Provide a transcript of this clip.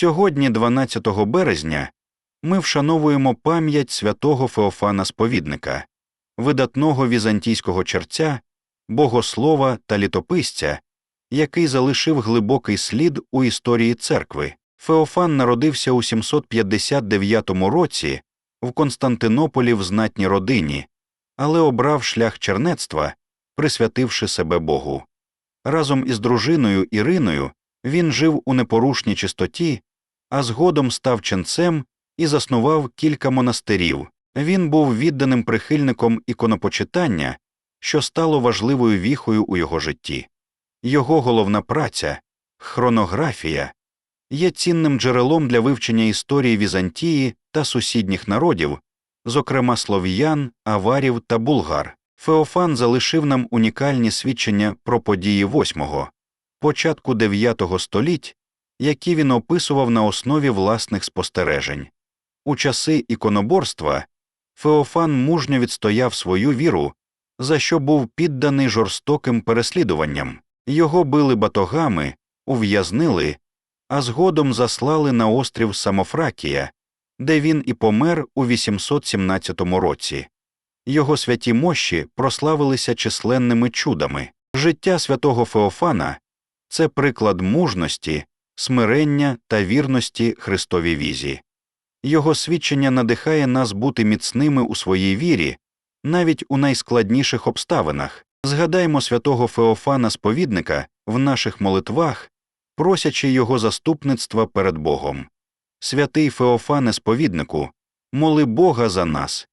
Сьогодні, 12 березня, ми вшановуємо пам'ять святого Феофана Сповідника, видатного візантійського черця, богослова та літописця, який залишив глибокий слід у історії церкви. Феофан народився у 759 році в Константинополі в знатній родині, але обрав шлях чернецтва, присвятивши себе Богу. Разом із дружиною Іриною він жив у непорушній чистоті, а згодом став ченцем і заснував кілька монастирів. Він був відданим прихильником іконопочитання, що стало важливою віхою у його житті. Його головна праця хронографія є цінним джерелом для вивчення історії Візантії та сусідніх народів, зокрема слов'ян, аварів та булгар. Феофан залишив нам унікальні свідчення про події VIII, початку IX століть, які він описував на основі власних спостережень. У часи іконоборства Феофан мужньо відстояв свою віру, за що був підданий жорстоким переслідуванням. Його били батогами, ув'язнили, а згодом заслали на острів Самофракія, де він і помер у 817 році. Його святі мощі прославилися численними чудами. Життя святого Феофана це приклад мужності, смирення та вірності Христовій візі. Його свідчення надихає нас бути міцними у своїй вірі, навіть у найскладніших обставинах. Згадаймо святого Феофана сповідника в наших молитвах, просячи його заступництва перед Богом. Святий Феофане сповіднику, моли Бога за нас,